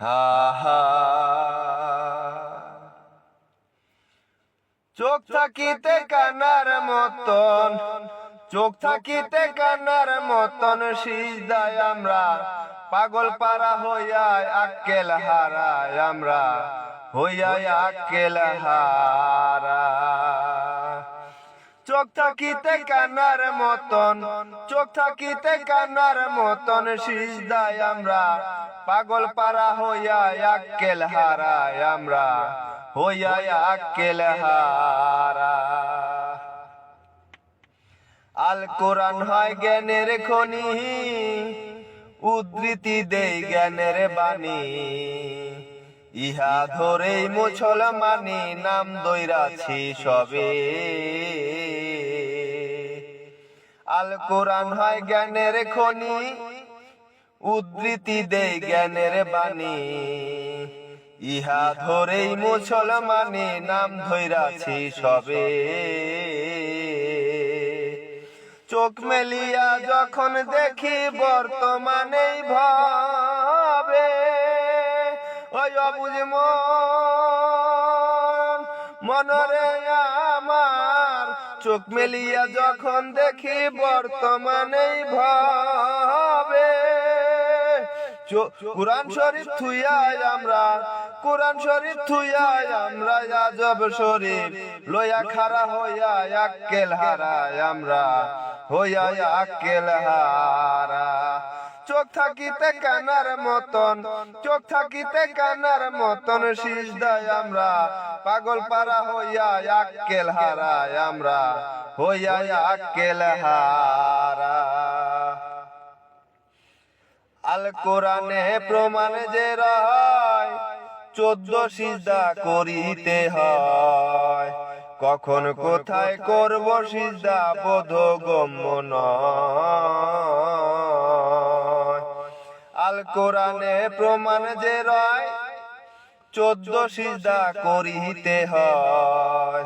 হা হা। চোখ থাকিতে কানার মতন, চোখ থাকিতে কানার মতন সিজদায় আমরা, পাগল পারা হইয়ায় আক্কেল হারায় আমরা হইয়ায় আক্কেল হারা চোখ থাকিতে কানার মতন, চোখ থাকিতে কানার মতন সিজদায় আমরা। পাগল পারা হইয়া আক্কেল হারায় আমরা, হইয়া আক্কেল হারা। আল কোরআন হয় জ্ঞানের খনি, উদ্ধৃতি দেই জ্ঞানের বাণী। ইহা ধরেই মুসলমানি নাম দৈরাছি সবে। আল কোরআন হয় জ্ঞানের খনি, উদ্ধৃতি দেই জ্ঞানের বাণী। ইহা ধরেই মুসলমানি নাম ধৈরাছি সবে। চোখ মেলিয়া যখন দেখি বর্তমানেই ভাবে ওই অবুঝ মন। মনরে আমার চোখ মেলিয়া যখন দেখি বর্তমানেই ভাবে। কোরআন শরীফ থুইয়াই আমরা, কোরআন শরীফ থুইয়াই আমরা, আজব শরীফ লইয়া খারা হইয়া আক্কেল হারায় আমরা, হইয়া আক্কেল হারা চোখ থাকিতে কানার মতন, চোখ থাকিতে কানার মতন সিজদায় আমরা। পাগল পারা হইয়া আক্কেল হারায় আমরা, হইয়া আক্কেল হারা। আল কোরআনে প্রমাণ যে রয়, চোদ্দ সিজদা করিতে হয়। কখন কোথায় করব সিজদা বোধ গম্য নয়। কোরআনে প্রমাণ যে রয়, চোদ্দ সিজদা করিতে হয়।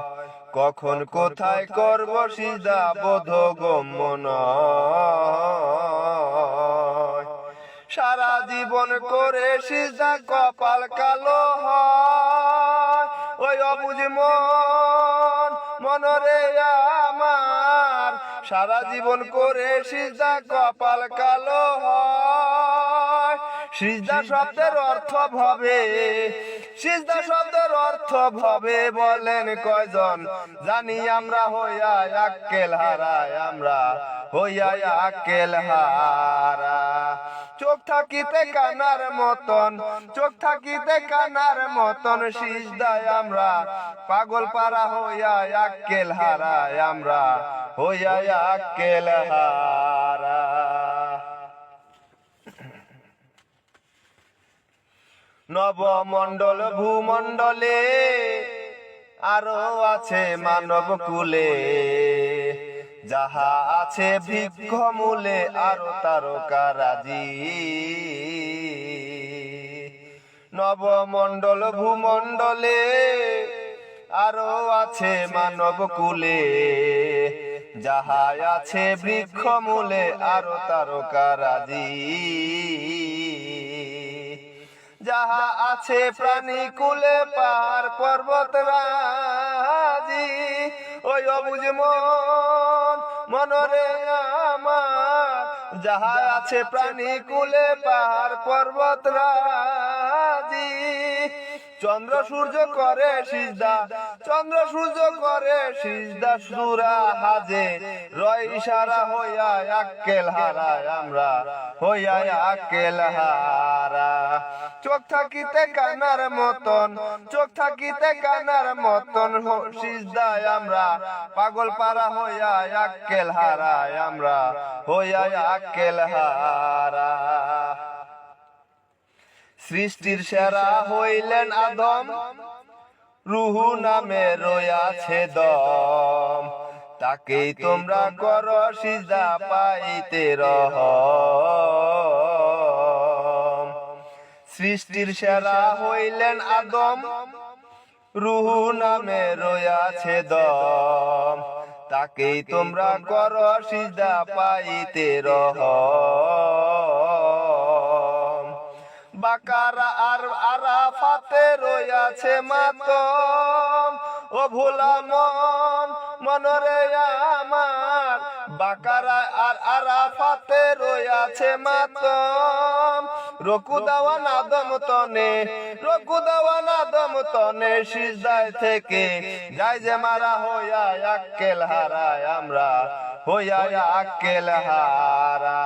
কখন কোথায় করব সিজদা বোধ গম্য নয়। সারা জীবন করে সিজা কপাল কালো হয়। ওই অবুঝ মন, মনরে আমার। সারা জীবন করে সিজা কপাল কালো হয়। সিজদা শব্দের অর্থ ভাবে, সিজদা শব্দের অর্থ ভাবে বলেন কয়জন? জানি আমরা হইয়া আক্কেল হারায়, আমরা হইয়া আক্কেল হারা। চোখ থাকিতে কানার মতন, চোখ থাকিতে কানার মতন সিজদায় আমরা, পাগল পারা হইয়া আক্কেল হারায়, আমরা হইয়া আক্কেল হারা। নবমণ্ডল ভূমণ্ডলে আরও আছে মানব কুলে। যাহা আছে বৃক্ষ মূলে, আরও তারকা রাজি। নবমণ্ডল ভূমণ্ডলে আরও আছে মানব কুলে। যাহা আছে বৃক্ষ মূলে, আরও তারকা রাজি। যাহা আছে প্রাণী কুলে পার পর্বত রাজি। ওই অবুজ মন, মনরে আমার। যাহা আছে প্রাণী কুলে পাহাড় পর্বত রাজি। চন্দ্র সূর্য করে সিজদা চন্দ্র সূর্য করে, সিজদা সুরা হাজে। রয় ইশারা হইয়া আক্কেল হারায় আমরা হইয়া আক্কেল হারা। চোখ থাকিতে কানার মতন, চোখ থাকিতে কানার মতন সিজদায় আমরা। পাগল পারা হইয়া আক্কেল হারায় আমরা হইয়া আক্কেল হারা। সৃষ্টির সেরা হইলেন আদম। রুহু নামে রয়াছে দম। তাকেই তোমরা কর সিজা পাইতে রহ সৃষ্টির সেরা হইলেন আদম। রুহু নামে রয়াছে দম। তাকেই তোমরা কর সিজা পাইতে রহ রইয়াছে মাতম। ও ভোলা মন, মনরে আমার। বাকারা আর আরাফাতে রইয়াছে মাতম। রকু দাওয়ান আদম তনে, রকু দাওয়ান আদম তনে, সিজদায় থেকে যায় যে মারা হইয়া আক্কেল হারায়, আমরা হইয়া আক্কেল হারা।